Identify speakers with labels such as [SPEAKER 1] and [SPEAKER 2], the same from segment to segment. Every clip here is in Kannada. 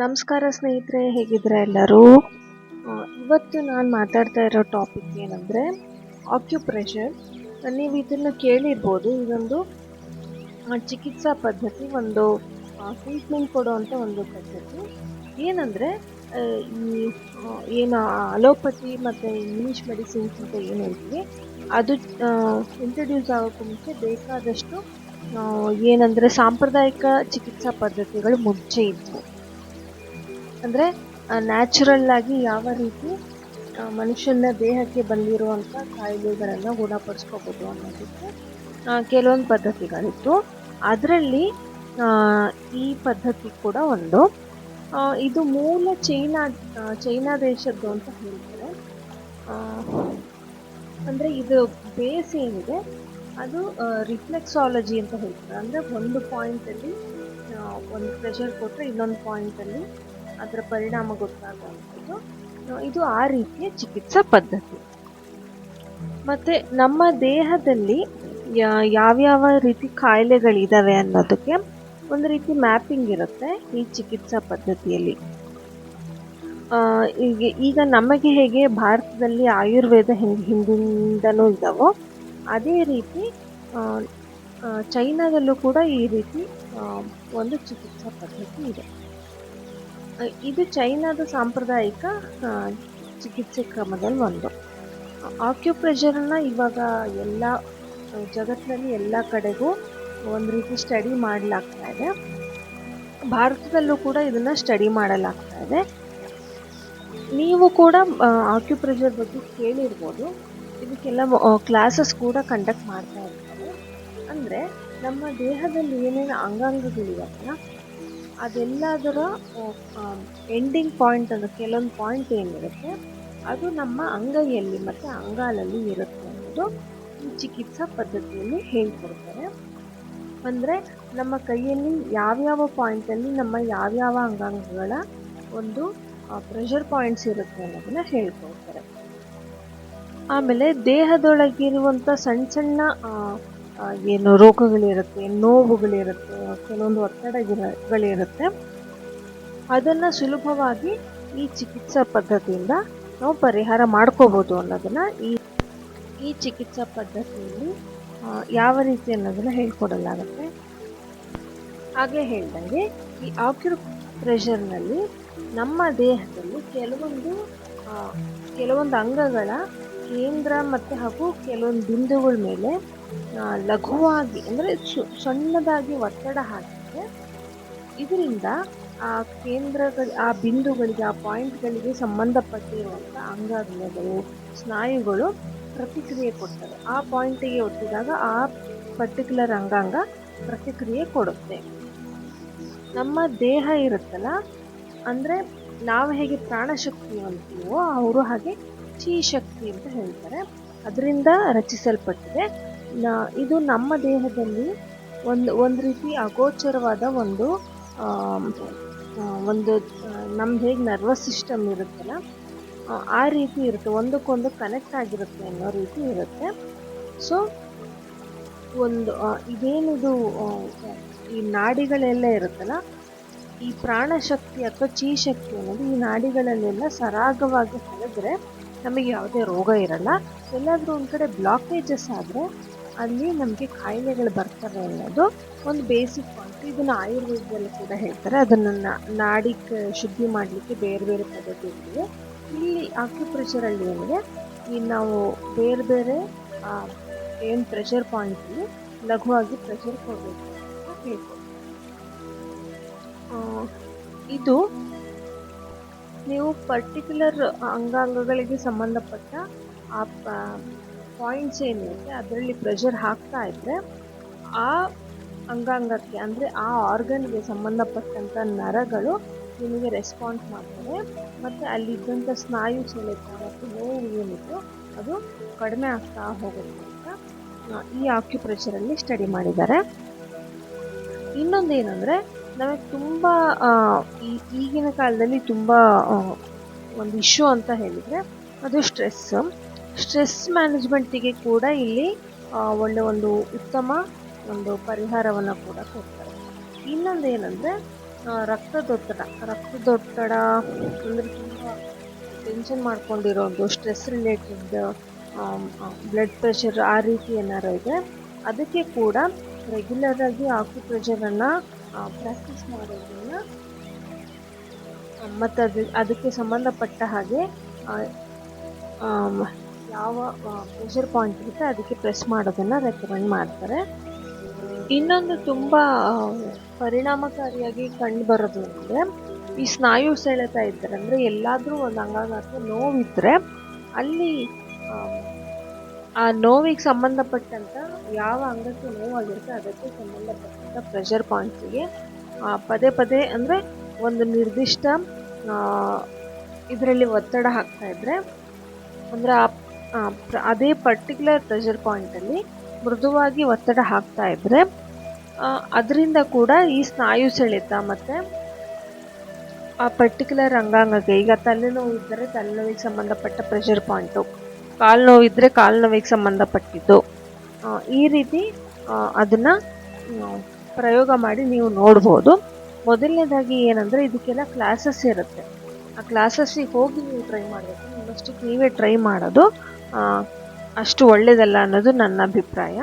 [SPEAKER 1] ನಮಸ್ಕಾರ ಸ್ನೇಹಿತರೆ ಹೇಗಿದ್ರೆ ಎಲ್ಲರೂ? ಇವತ್ತು ನಾನು ಮಾತಾಡ್ತಾ ಇರೋ ಟಾಪಿಕ್ ಏನಂದರೆ ಆಕ್ಯುಪ್ರೆಷರ್ ನೀವು ಇದನ್ನು ಕೇಳಿರ್ಬೋದು, ಇದೊಂದು ಚಿಕಿತ್ಸಾ ಪದ್ಧತಿ, ಒಂದು ಟ್ರೀಟ್ಮೆಂಟ್ ಕೊಡುವಂಥ ಒಂದು ಪದ್ಧತಿ. ಏನಂದರೆ ಈ ಏನು ಅಲೋಪತಿ ಮತ್ತು ಇಂಗ್ಲೀಷ್ ಮೆಡಿಸಿನ್ಸ್ ಅಂತ ಏನು ಹೇಳ್ತೀವಿ ಅದು ಇಂಟ್ರಡ್ಯೂಸ್ ಆಗೋಕ್ಕೂ ಮುಂಚೆ ಬೇಕಾದಷ್ಟು ಏನಂದರೆ ಸಾಂಪ್ರದಾಯಿಕ ಚಿಕಿತ್ಸಾ ಪದ್ಧತಿಗಳು ಮುಂಚೆ ಇದ್ವು. ಅಂದರೆ ನ್ಯಾಚುರಲ್ ಆಗಿ ಯಾವ ರೀತಿ ಮನುಷ್ಯನ ದೇಹಕ್ಕೆ ಬಂದಿರುವಂಥ ಕಾಯಿಲೆಗಳನ್ನು ಗುಣಪಡಿಸ್ಕೋಬೋದು ಅನ್ನೋದಕ್ಕೆ ಕೆಲವೊಂದು ಪದ್ಧತಿಗಳಿತ್ತು. ಅದರಲ್ಲಿ ಈ ಪದ್ಧತಿ ಕೂಡ ಒಂದು. ಇದು ಮೂಲ ಚೈನಾ ಚೈನಾ ದೇಶದ್ದು ಅಂತ ಹೇಳ್ತಾರೆ. ಅಂದರೆ ಇದು ಬೇಸ್ ಏನಿದೆ, ಅದು ರಿಫ್ಲೆಕ್ಸಾಲಜಿ ಅಂತ ಹೇಳ್ತಾರೆ. ಅಂದರೆ ಒಂದು ಪಾಯಿಂಟಲ್ಲಿ ಒಂದು ಪ್ರೆಷರ್ ಕೊಟ್ಟರೆ ಇನ್ನೊಂದು ಪಾಯಿಂಟಲ್ಲಿ ಅದರ ಪರಿಣಾಮ ಗೊತ್ತಾಗುವಂಥದ್ದು ಇದು ಆ ರೀತಿಯ ಚಿಕಿತ್ಸಾ ಪದ್ಧತಿ. ಮತ್ತೆ ನಮ್ಮ ದೇಹದಲ್ಲಿ ಯಾವ್ಯಾವ ರೀತಿ ಕಾಯಿಲೆಗಳಿದ್ದಾವೆ ಅನ್ನೋದಕ್ಕೆ ಒಂದು ರೀತಿ ಮ್ಯಾಪಿಂಗ್ ಇರುತ್ತೆ ಈ ಚಿಕಿತ್ಸಾ ಪದ್ಧತಿಯಲ್ಲಿ. ಈಗ ಈಗ ನಮಗೆ ಹೇಗೆ ಭಾರತದಲ್ಲಿ ಆಯುರ್ವೇದ ಹಿಂದ್, ಹಿಂದಿಂದನೂ ಇದ್ದಾವೋ ಅದೇ ರೀತಿ ಚೈನಾದಲ್ಲೂ ಕೂಡ ಈ ರೀತಿ ಒಂದು ಚಿಕಿತ್ಸಾ ಪದ್ಧತಿ ಇದೆ. ಇದು ಚೈನಾದ ಸಾಂಪ್ರದಾಯಿಕ ಚಿಕಿತ್ಸೆ ಕ್ರಮದಲ್ಲಿ ಒಂದು. ಆಕ್ಯುಪ್ರೆಷರನ್ನು ಇವಾಗ ಎಲ್ಲ ಜಗತ್ತಿನಲ್ಲಿ ಎಲ್ಲ ಕಡೆಗೂ ಒಂದು ರೀತಿ ಸ್ಟಡಿ ಮಾಡಲಾಗ್ತಾ ಇದೆ. ಭಾರತದಲ್ಲೂ ಕೂಡ ಇದನ್ನು ಸ್ಟಡಿ ಮಾಡಲಾಗ್ತಾ ಇದೆ. ನೀವು ಕೂಡ ಆಕ್ಯುಪ್ರೆಷರ್ ಬಗ್ಗೆ ಕೇಳಿರ್ಬೋದು. ಇದಕ್ಕೆಲ್ಲ ಕ್ಲಾಸಸ್ ಕೂಡ ಕಂಡಕ್ಟ್ ಮಾಡ್ತಾ ಇರ್ತಾರೆ. ಅಂದರೆ ನಮ್ಮ ದೇಹದಲ್ಲಿ ಏನೇನು ಅಂಗಾಂಗಗಳಿರುತ್ತಲ್ಲ ಅದೆಲ್ಲದರ ಎಂಡಿಂಗ್ ಪಾಯಿಂಟ್ ಅಂದರೆ ಕೆಲವೊಂದು ಪಾಯಿಂಟ್ ಏನಿರುತ್ತೆ, ಅದು ನಮ್ಮ ಅಂಗೈಯಲ್ಲಿ ಮತ್ತು ಅಂಗಾಲಲ್ಲಿ ಇರುತ್ತೆ ಅನ್ನೋದು ಈ ಚಿಕಿತ್ಸಾ ಪದ್ಧತಿಯಲ್ಲಿ ಹೇಳ್ಕೊಡ್ತಾರೆ. ಅಂದರೆ ನಮ್ಮ ಕೈಯಲ್ಲಿ ಯಾವ್ಯಾವ ಪಾಯಿಂಟಲ್ಲಿ ನಮ್ಮ ಯಾವ್ಯಾವ ಅಂಗಾಂಗಗಳ ಒಂದು ಪ್ರೆಷರ್ ಪಾಯಿಂಟ್ಸ್ ಇರುತ್ತೆ ಅನ್ನೋದನ್ನ ಹೇಳ್ಕೊಡ್ತಾರೆ. ಆಮೇಲೆ ದೇಹದೊಳಗಿರುವಂಥ ಸಣ್ಣ ಸಣ್ಣ ಏನು ರೋಗಗಳಿರುತ್ತೆ, ನೋವುಗಳಿರುತ್ತೆ, ಕೆಲವೊಂದು ಒತ್ತಡಗಳಿರುತ್ತೆ. ಅದನ್ನು ಸುಲಭವಾಗಿ ಈ ಚಿಕಿತ್ಸಾ ಪದ್ಧತಿಯಿಂದ ನಾವು ಪರಿಹಾರ ಮಾಡ್ಕೋಬೋದು ಅನ್ನೋದನ್ನು ಈ ಈ ಚಿಕಿತ್ಸಾ ಪದ್ಧತಿಯಲ್ಲಿ ಯಾವ ರೀತಿ ಅನ್ನೋದನ್ನು ಹೇಳ್ಕೊಡಲಾಗುತ್ತೆ. ಹಾಗೆ ಹೇಳ್ದಂಗೆ ಈ ಆಕ್ಯು ಪ್ರೆಷರ್ನಲ್ಲಿ ನಮ್ಮ ದೇಹದಲ್ಲಿ ಕೆಲವೊಂದು ಕೆಲವೊಂದು ಅಂಗಗಳ ಕೇಂದ್ರ ಮತ್ತು ಹಾಗೂ ಕೆಲವೊಂದು ಬಿಂದುಗಳ ಮೇಲೆ ಲಘುವಾಗಿ ಅಂದರೆ ಸಣ್ಣದಾಗಿ ಒತ್ತಡ ಹಾಕಿದರೆ ಇದರಿಂದ ಆ ಕೇಂದ್ರಗಳ, ಆ ಬಿಂದುಗಳಿಗೆ, ಆ ಪಾಯಿಂಟ್ಗಳಿಗೆ ಸಂಬಂಧಪಟ್ಟಿರುವಂಥ ಅಂಗಾಂಗಗಳು, ಸ್ನಾಯುಗಳು ಪ್ರತಿಕ್ರಿಯೆ ಕೊಡ್ತವೆ. ಆ ಪಾಯಿಂಟಿಗೆ ಒತ್ತಿದಾಗ ಆ ಪರ್ಟಿಕ್ಯುಲರ್ ಅಂಗಾಂಗ ಪ್ರತಿಕ್ರಿಯೆ ಕೊಡುತ್ತೆ. ನಮ್ಮ ದೇಹ ಇರುತ್ತಲ್ಲ, ಅಂದರೆ ನಾವು ಹೇಗೆ ಪ್ರಾಣಶಕ್ತಿ ಅಂತೀವೋ ಅವರು ಹಾಗೆ ಶಕ್ತಿ ಅಂತ ಹೇಳ್ತಾರೆ. ಅದರಿಂದ ರಚಿಸಲ್ಪಟ್ಟಿದೆ. ಇದು ನಮ್ಮ ದೇಹದಲ್ಲಿ ಒಂದು ಒಂದು ರೀತಿ ಅಗೋಚರವಾದ ಒಂದು ಒಂದು ನಮ್ದು ಹೇಗೆ ನರ್ವಸ್ ಸಿಸ್ಟಮ್ ಇರುತ್ತಲ್ಲ ಆ, ರೀತಿ ಇರುತ್ತೆ. ಒಂದಕ್ಕೊಂದು ಕನೆಕ್ಟ್ ಆಗಿರುತ್ತೆ ಅನ್ನೋ ರೀತಿ ಇರುತ್ತೆ. ಸೊ ಒಂದು ಇದೇನಿದು ಈ ನಾಡಿಗಳೆಲ್ಲ ಇರುತ್ತಲ್ಲ ಈ ಪ್ರಾಣಶಕ್ತಿ ಅಥವಾ ಚೀ ಶಕ್ತಿ ಅನ್ನೋದು ಈ ನಾಡಿಗಳಲ್ಲೆಲ್ಲ ಸರಾಗವಾಗಿ ಹರಿದ್ರೆ ನಮಗೆ ಯಾವುದೇ ರೋಗ ಇರಲ್ಲ. ಎಲ್ಲಾದರೂ ಒಂದು ಕಡೆ ಬ್ಲಾಕೇಜಸ್ ಆದರೆ ಅಲ್ಲಿ ನಮಗೆ ಕಾಯಿಲೆಗಳು ಬರ್ತವೆ ಅನ್ನೋದು ಒಂದು ಬೇಸಿಕ್ ಪಾಯಿಂಟ್ ಇದನ್ನು ಆಯುರ್ವೇದದಲ್ಲಿ ಕೂಡ ಹೇಳ್ತಾರೆ. ಅದನ್ನು ನಾಡಿ ಶುದ್ಧಿ ಮಾಡಲಿಕ್ಕೆ ಬೇರೆ ಬೇರೆ ಪದ್ಧತಿಗಳಿವೆ. ಇಲ್ಲಿ ಆಕ್ಯುಪ್ರೆಷರಲ್ಲಿ ಅಂದರೆ ಈ ನಾವು ಬೇರೆ ಬೇರೆ ಏನು ಪ್ರೆಷರ್ ಪಾಯಿಂಟಲ್ಲಿ ಲಘುವಾಗಿ ಪ್ರೆಷರ್ ಕೊಡಬೇಕು ಇದು ನೀವು ಪರ್ಟಿಕ್ಯುಲರ್ ಅಂಗಾಂಗಗಳಿಗೆ ಸಂಬಂಧಪಟ್ಟ, ಆ ಪಾಯಿಂಟ್ಸ್ ಏನಿರುತ್ತೆ ಅದರಲ್ಲಿ ಪ್ರೆಷರ್ ಹಾಕ್ತಾ ಇದ್ದರೆ ಆ ಅಂಗಾಂಗಕ್ಕೆ ಅಂದರೆ ಆ ಆರ್ಗನ್ಗೆ ಸಂಬಂಧಪಟ್ಟಂಥ ನರಗಳು ನಿಮಗೆ ರೆಸ್ಪಾನ್ಸ್ ಮಾಡ್ತವೆ. ಮತ್ತು ಅಲ್ಲಿದ್ದಂಥ ಸ್ನಾಯು ಸೆಳೆತ ಮತ್ತು ನೋವು ಏನಿತ್ತು ಅದು ಕಡಿಮೆ ಆಗ್ತಾ ಹೋಗುತ್ತೆ ಅಂತ ಈ ಆಕ್ಯುಪ್ರೆಷರಲ್ಲಿ ಸ್ಟಡಿ ಮಾಡಿದ್ದಾರೆ. ಇನ್ನೊಂದು ಏನಂದರೆ ನಮಗೆ ತುಂಬ ಈಗಿನ ಕಾಲದಲ್ಲಿ ತುಂಬ ಒಂದು ಇಶ್ಯೂ ಅಂತ ಹೇಳಿದರೆ ಅದು ಸ್ಟ್ರೆಸ್ ಸ್ಟ್ರೆಸ್ ಮ್ಯಾನೇಜ್ಮೆಂಟಿಗೆ ಕೂಡ ಇಲ್ಲಿ ಒಳ್ಳೆ ಒಂದು ಉತ್ತಮ ಒಂದು ಪರಿಹಾರವನ್ನು ಕೂಡ ಕೊಡ್ತಾರೆ. ಇನ್ನೊಂದು ಏನಂದರೆ ರಕ್ತದೊತ್ತಡ. ರಕ್ತದೊತ್ತಡ ಅಂದರೆ ತುಂಬ ಟೆನ್ಷನ್ ಮಾಡ್ಕೊಂಡಿರೋದು ಸ್ಟ್ರೆಸ್ ರಿಲೇಟೆಡ್ ಬ್ಲಡ್ ಪ್ರೆಷರ್ ಆ ರೀತಿ ಏನಾರು ಇದೆ, ಅದಕ್ಕೆ ಕೂಡ ರೆಗ್ಯುಲರಾಗಿ ಆಕ್ಯುಪ್ರೆಷರನ್ನು ಪ್ರಾಕ್ಟೀಸ್ ಮಾಡೋದನ್ನ ಮತ್ತು ಅದು, ಅದಕ್ಕೆ ಸಂಬಂಧಪಟ್ಟ ಹಾಗೆ ಯಾವ ಪ್ರೆಷರ್ ಪಾಯಿಂಟ್ ಇರುತ್ತೆ ಅದಕ್ಕೆ ಪ್ರೆಸ್ ಮಾಡೋದನ್ನು ರೆಕಮೆಂಡ್ ಮಾಡ್ತಾರೆ. ಇನ್ನೊಂದು ತುಂಬ ಪರಿಣಾಮಕಾರಿಯಾಗಿ ಕಂಡು ಬರೋದು ಅಂದರೆ, ಈ ಸ್ನಾಯು ಸೆಳೆತ ಇದ್ದರೆ ಅಂದರೆ ಎಲ್ಲಾದರೂ ಒಂದು ಅಂಗಾಂಗ ಅಥವಾ ನೋವಿದ್ದರೆ ಅಲ್ಲಿ ಆ ನೋವಿಗೆ ಸಂಬಂಧಪಟ್ಟಂಥ ಯಾವ ಅಂಗಕ್ಕೆ ನೋವಾಗಿರುತ್ತೆ ಅದಕ್ಕೆ ಸಂಬಂಧಪಟ್ಟಂಥ ಪ್ರೆಷರ್ ಪಾಯಿಂಟ್ಸಿಗೆ ಪದೇ ಪದೇ ಅಂದರೆ ಒಂದು ನಿರ್ದಿಷ್ಟ ಇದರಲ್ಲಿ ಒತ್ತಡ ಹಾಕ್ತಾ ಇದ್ದರೆ ಅಂದರೆ ಆ ಅದೇ ಪರ್ಟಿಕ್ಯುಲರ್ ಪ್ರೆಷರ್ ಪಾಯಿಂಟಲ್ಲಿ ಮೃದುವಾಗಿ ಒತ್ತಡ ಹಾಕ್ತಾ ಇದ್ದರೆ ಅದರಿಂದ ಕೂಡ ಈ ಸ್ನಾಯು ಸೆಳೆತ ಮತ್ತು ಆ ಪರ್ಟಿಕ್ಯುಲರ್ ಅಂಗಾಂಗಕ್ಕೆ, ಈಗ ತಲೆನೋವು ಇದ್ದರೆ ತಲೆನೋವಿಗೆ ಸಂಬಂಧಪಟ್ಟ ಪ್ರೆಷರ್ ಪಾಯಿಂಟು ಕಾಲು ನೋವು ಇದ್ದರೆ ಕಾಲು ನೋವಿಗೆ ಸಂಬಂಧಪಟ್ಟಿದ್ದು ಈ ರೀತಿ ಅದನ್ನು ಪ್ರಯೋಗ ಮಾಡಿ ನೀವು ನೋಡ್ಬೋದು. ಮೊದಲನೇದಾಗಿ ಏನಂದರೆ ಇದಕ್ಕೆಲ್ಲ ಕ್ಲಾಸಸ್ ಇರುತ್ತೆ. ಆ ಕ್ಲಾಸಸ್ಸಿಗೆ ಹೋಗಿ ನೀವು ಟ್ರೈ ಮಾಡಬೇಕು. ನಿಮ್ಮಷ್ಟಕ್ಕೆ ನೀವೇ ಟ್ರೈ ಮಾಡೋದು. ಅಷ್ಟು ಒಳ್ಳೆಯದಲ್ಲ ಅನ್ನೋದು ನನ್ನ ಅಭಿಪ್ರಾಯ.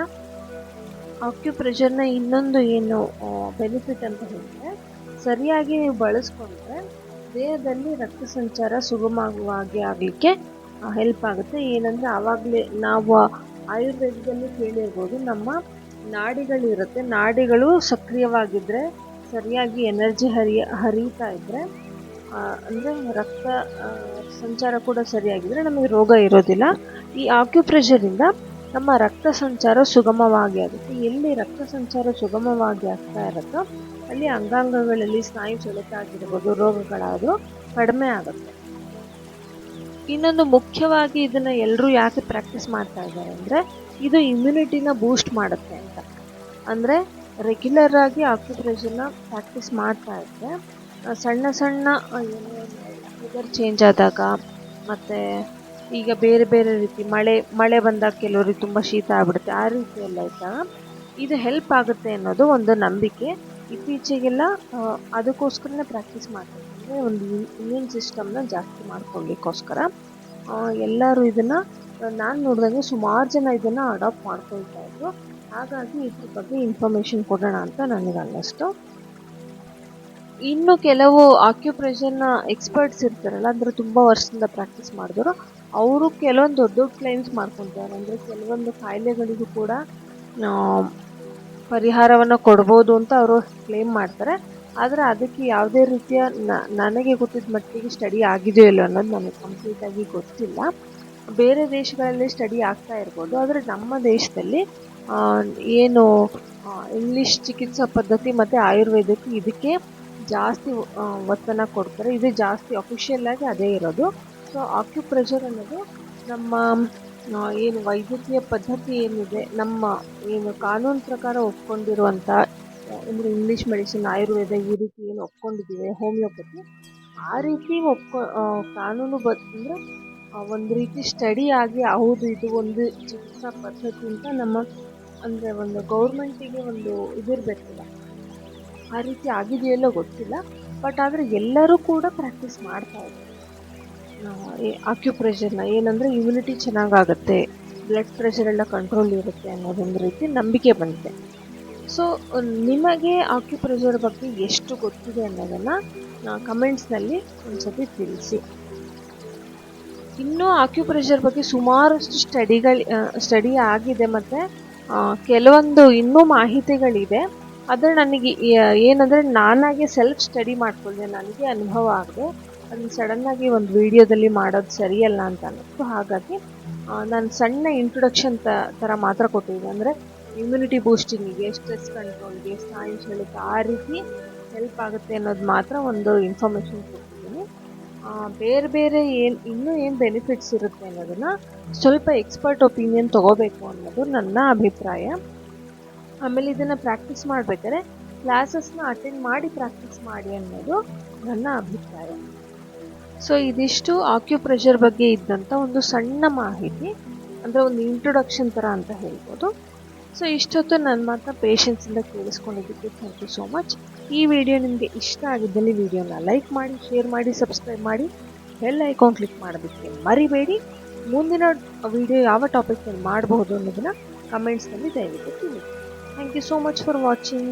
[SPEAKER 1] ಆಕ್ಯುಪ್ರೆಷರ್ನ ಇನ್ನೊಂದು ಏನು ಬೆನಿಫಿಟ್ ಅಂತ ಹೇಳಿದ್ರೆ, ಸರಿಯಾಗಿ ನೀವು ಬಳಸ್ಕೊಂಡ್ರೆ ದೇಹದಲ್ಲಿ ರಕ್ತ ಸಂಚಾರ ಸುಗಮವಾಗಿ ಆಗಲಿಕ್ಕೆ ಹೆಲ್ಪ್ ಆಗುತ್ತೆ. ಏನಂದರೆ ಆವಾಗಲೇ ನಾವು ಆಯುರ್ವೇದದಲ್ಲಿ ಕೇಳಿರ್ಬೋದು ನಮ್ಮ ನಾಡಿಗಳಿರುತ್ತೆ. ನಾಡಿಗಳು ಸಕ್ರಿಯವಾಗಿದ್ದರೆ ಸರಿಯಾಗಿ ಎನರ್ಜಿ ಹರಿಯ ಹರಿತಾ ಇದ್ದರೆ ಅಂದರೆ ರಕ್ತ ಸಂಚಾರ ಕೂಡ ಸರಿಯಾಗಿದ್ದರೆ ನಮಗೆ ರೋಗ ಇರೋದಿಲ್ಲ. ಈ ಆಕ್ಯುಪ್ರೆಷರಿಂದ ನಮ್ಮ ರಕ್ತ ಸಂಚಾರ ಸುಗಮವಾಗಿ ಆಗುತ್ತೆ. ಎಲ್ಲಿ ರಕ್ತ ಸಂಚಾರ ಸುಗಮವಾಗಿ ಆಗ್ತಾ ಇರುತ್ತೋ ಅಲ್ಲಿ ಅಂಗಾಂಗಗಳಲ್ಲಿ ಸ್ನಾಯು ಸೆಳೆತ ಆಗಿರ್ಬೋದು, ರೋಗಗಳಾದರೂ ಕಡಿಮೆ ಆಗುತ್ತೆ. ಇನ್ನೊಂದು ಮುಖ್ಯವಾಗಿ ಇದನ್ನು ಎಲ್ಲರೂ ಯಾಕೆ ಪ್ರಾಕ್ಟೀಸ್ ಮಾಡ್ತಾ ಇದ್ದಾರೆ ಅಂದರೆ ಇದು ಇಮ್ಯುನಿಟಿನ ಬೂಸ್ಟ್ ಮಾಡುತ್ತೆ ಅಂತ. ಅಂದರೆ ರೆಗ್ಯುಲರ್ ಆಗಿ ಆಕ್ಯುಪ್ರೆಷನ್ನ ಪ್ರಾಕ್ಟೀಸ್ ಮಾಡ್ತಾ ಇದ್ದರೆ ಸಣ್ಣ ಸಣ್ಣ ವೆದರ್ ಚೇಂಜ್ ಆದಾಗ, ಮತ್ತು ಈಗ ಬೇರೆ ಬೇರೆ ರೀತಿ ಮಳೆ ಮಳೆ ಬಂದಾಗ ಕೆಲವರಿಗೆ ತುಂಬ ಶೀತ ಆಗ್ಬಿಡುತ್ತೆ. ಆ ರೀತಿ ಎಲ್ಲ ಇದ್ದಾಗ ಇದು ಹೆಲ್ಪ್ ಆಗುತ್ತೆ ಅನ್ನೋದು ಒಂದು ನಂಬಿಕೆ. ಇತ್ತೀಚೆಗೆಲ್ಲ ಅದಕ್ಕೋಸ್ಕರನೇ ಪ್ರಾಕ್ಟೀಸ್ ಮಾಡ್ತಾರೆ. ಅಂದರೆ ಒಂದು ಇಮ್ಯೂನ್ ಸಿಸ್ಟಮ್ನ ಜಾಸ್ತಿ ಮಾಡ್ಕೊಳ್ಳಿಕ್ಕೋಸ್ಕರ ಎಲ್ಲರೂ ಇದನ್ನು ನಾನು ನೋಡಿದಂಗೆ ಸುಮಾರು ಜನ ಇದನ್ನು ಅಡಾಪ್ಟ್ ಮಾಡ್ಕೊಳ್ತಾ ಇದ್ರು. ಹಾಗಾಗಿ ಇದ್ರ ಬಗ್ಗೆ ಇನ್ಫಾರ್ಮೇಶನ್ ಕೊಡೋಣ ಅಂತ ನನಗೆ ಅನ್ನಿಸ್ತು ಇನ್ನು ಕೆಲವು ಆಕ್ಯುಪ್ರೆಷನ್ ಎಕ್ಸ್ಪರ್ಟ್ಸ್ ಇರ್ತಾರಲ್ಲ, ಅಂದರೆ ತುಂಬ ವರ್ಷದಿಂದ ಪ್ರಾಕ್ಟೀಸ್ ಮಾಡಿದ್ರು, ಅವರು ಕೆಲವೊಂದು ದೊಡ್ಡ ದೊಡ್ಡ ಕ್ಲೈಮ್ಸ್ ಮಾಡ್ಕೊತಾರೆ ಅಂದರೆ ಕೆಲವೊಂದು ಕಾಯಿಲೆಗಳಿಗೂ ಕೂಡ ಪರಿಹಾರವನ್ನು ಕೊಡ್ಬೋದು ಅಂತ ಅವರು ಕ್ಲೇಮ್ ಮಾಡ್ತಾರೆ. ಆದರೆ ಅದಕ್ಕೆ ಯಾವುದೇ ರೀತಿಯ ನನಗೆ ಗೊತ್ತಿದ್ದ ಮಟ್ಟಿಗೆ ಸ್ಟಡಿ ಆಗಿದೆಯೋ ಇಲ್ಲ ಅನ್ನೋದು ನನಗೆ ಕಂಪ್ಲೀಟಾಗಿ ಗೊತ್ತಿಲ್ಲ. ಬೇರೆ ದೇಶಗಳಲ್ಲಿ ಸ್ಟಡಿ ಆಗ್ತಾ ಇರ್ಬೋದು, ಆದರೆ ನಮ್ಮ ದೇಶದಲ್ಲಿ ಏನು ಇಂಗ್ಲಿಷ್ ಚಿಕಿತ್ಸಾ ಪದ್ಧತಿ ಮತ್ತು ಆಯುರ್ವೇದಕ್ಕೆ ಇದಕ್ಕೆ ಜಾಸ್ತಿ ಒತ್ತನ್ನು ಕೊಡ್ತಾರೆ. ಇದು ಜಾಸ್ತಿ ಅಫಿಷಿಯಲ್ ಆಗಿ ಅದೇ ಇರೋದು. ಸೊ ಆಕ್ಯುಪ್ರೆಷರ್ ಅನ್ನೋದು ನಮ್ಮ ಏನು ವೈದ್ಯಕೀಯ ಪದ್ಧತಿ ಏನಿದೆ, ನಮ್ಮ ಏನು ಕಾನೂನು ಪ್ರಕಾರ ಒಪ್ಕೊಂಡಿರುವಂಥ ಅಂದರೆ ಇಂಗ್ಲೀಷ್ ಮೆಡಿಸಿನ್ ಆಯುರ್ವೇದ ಈ ರೀತಿ ಏನು ಒಪ್ಕೊಂಡಿದ್ದೀವಿ ಹೋಮಿಯೋಪತಿ ಆ ರೀತಿ ಒಪ್ಕೊ ಕಾನೂನು ಬಂದರೆ ಒಂದು ರೀತಿ ಸ್ಟಡಿ ಆಗಿ, ಹೌದು, ಇದು ಒಂದು ಚಿಕಿತ್ಸಾ ಪದ್ಧತಿ ಅಂತ ನಮ್ಮ, ಅಂದರೆ ಒಂದು ಗೌರ್ಮೆಂಟಿಗೆ ಒಂದು ಇದಿರಬೇಕಲ್ಲ ಆ ರೀತಿ ಆಗಿದೆಯಲ್ಲೋ ಗೊತ್ತಿಲ್ಲ ಬಟ್ ಆದರೆ ಎಲ್ಲರೂ ಕೂಡ ಪ್ರಾಕ್ಟೀಸ್ ಮಾಡ್ತಾ ಇದ್ದಾರೆ. ಆಕ್ಯುಪ್ರೆಷರ್ನ ಏನಂದರೆ ಇಮ್ಯುನಿಟಿ ಚೆನ್ನಾಗಾಗುತ್ತೆ ಬ್ಲಡ್ ಪ್ರೆಷರ್ ಎಲ್ಲ ಕಂಟ್ರೋಲ್ ಇರುತ್ತೆ ಅನ್ನೋದೊಂದು ರೀತಿ ನಂಬಿಕೆ ಬಂದಿದೆ. ಸೊ ನಿಮಗೆ ಆಕ್ಯುಪ್ರೆಷರ್ ಬಗ್ಗೆ ಎಷ್ಟು ಗೊತ್ತಿದೆ ಅನ್ನೋದನ್ನು ಕಮೆಂಟ್ಸ್ನಲ್ಲಿ ಒಂದು ಸತಿ ತಿಳಿಸಿ. ಇನ್ನೂ ಆಕ್ಯುಪ್ರೆಷರ್ ಬಗ್ಗೆ ಸುಮಾರಷ್ಟು ಸ್ಟಡಿಗಳು ಸ್ಟಡಿ ಆಗಿದೆ ಮತ್ತು ಕೆಲವೊಂದು ಇನ್ನೂ ಮಾಹಿತಿಗಳಿದೆ. ಆದರೆ ನನಗೆ ಏನಂದರೆ ನಾನಾಗೆ ಸೆಲ್ಫ್ ಸ್ಟಡಿ ಮಾಡ್ಕೊಂಡೆ, ನನಗೆ ಅನುಭವ ಆಗಿದೆ. ಅದನ್ನ ಸಡನ್ನಾಗಿ ಒಂದು ವಿಡಿಯೋದಲ್ಲಿ ಮಾಡೋದು ಸರಿಯಲ್ಲ ಅಂತ ಅನ್ನಿಸ್ತು ಹಾಗಾಗಿ ನಾನು ಸಣ್ಣ ಇಂಟ್ರೊಡಕ್ಷನ್ ತ ಥರ ಮಾತ್ರ ಕೊಟ್ಟಿದ್ದೆ ಅಂದರೆ ಇಮ್ಯುನಿಟಿ ಬೂಸ್ಟಿಂಗಿಗೆ ಸ್ಟ್ರೆಸ್ ಕಂಟ್ರೋಲ್ಗೆ ಸ್ನಾಯು ಸೆಳೆತ ಆ ರೀತಿ ಹೆಲ್ಪ್ ಆಗುತ್ತೆ ಅನ್ನೋದು ಮಾತ್ರ ಒಂದು ಇನ್ಫಾರ್ಮೇಷನ್ ಬೇರೆ ಬೇರೆ ಏನು, ಇನ್ನೂ ಏನು ಬೆನಿಫಿಟ್ಸ್ ಇರುತ್ತೆ ಅನ್ನೋದನ್ನು ಸ್ವಲ್ಪ ಎಕ್ಸ್ಪರ್ಟ್ ಒಪಿನಿಯನ್ ತೊಗೋಬೇಕು ಅನ್ನೋದು ನನ್ನ ಅಭಿಪ್ರಾಯ. ಆಮೇಲೆ ಇದನ್ನು ಪ್ರಾಕ್ಟೀಸ್ ಮಾಡಬೇಕಾದ್ರೆ ಕ್ಲಾಸಸ್ನ ಅಟೆಂಡ್ ಮಾಡಿ ಪ್ರಾಕ್ಟೀಸ್ ಮಾಡಿ ಅನ್ನೋದು ನನ್ನ ಅಭಿಪ್ರಾಯ. ಸೊ ಇದಿಷ್ಟು ಆಕ್ಯುಪ್ರೆಷರ್ ಬಗ್ಗೆ ಇದ್ದಂಥ ಒಂದು ಸಣ್ಣ ಮಾಹಿತಿ, ಅಂದರೆ ಒಂದು ಇಂಟ್ರೊಡಕ್ಷನ್ ಥರ ಅಂತ ಹೇಳ್ಬೋದು. ಸೊ ಇಷ್ಟೊತ್ತು ನನ್ನ ಮಾತ್ರ ಪೇಷನ್ಸಿಂದ ಕೇಳಿಸ್ಕೊಂಡಿದ್ದಕ್ಕೆ ಥ್ಯಾಂಕ್ ಯು ಸೋ ಮಚ್ ಈ ವಿಡಿಯೋ ನಿಮಗೆ ಇಷ್ಟ ಆಗಿದ್ದಲ್ಲಿ ವಿಡಿಯೋನ ಲೈಕ್ ಮಾಡಿ ಶೇರ್ ಮಾಡಿ ಸಬ್ಸ್ಕ್ರೈಬ್ ಮಾಡಿ ಬೆಲ್ ಐಕಾನ್ ಕ್ಲಿಕ್ ಮಾಡೋದಕ್ಕೆ ಮರಿಬೇಡಿ. ಮುಂದಿನ ವಿಡಿಯೋ ಯಾವ ಟಾಪಿಕ್ ಮಾಡಬಹುದು ಅನ್ನೋದನ್ನ ಕಮೆಂಟ್ಸ್ನಲ್ಲಿ ದಯವಿಟ್ಟು ತಿಳಿಸಿ. Thank you so much for watching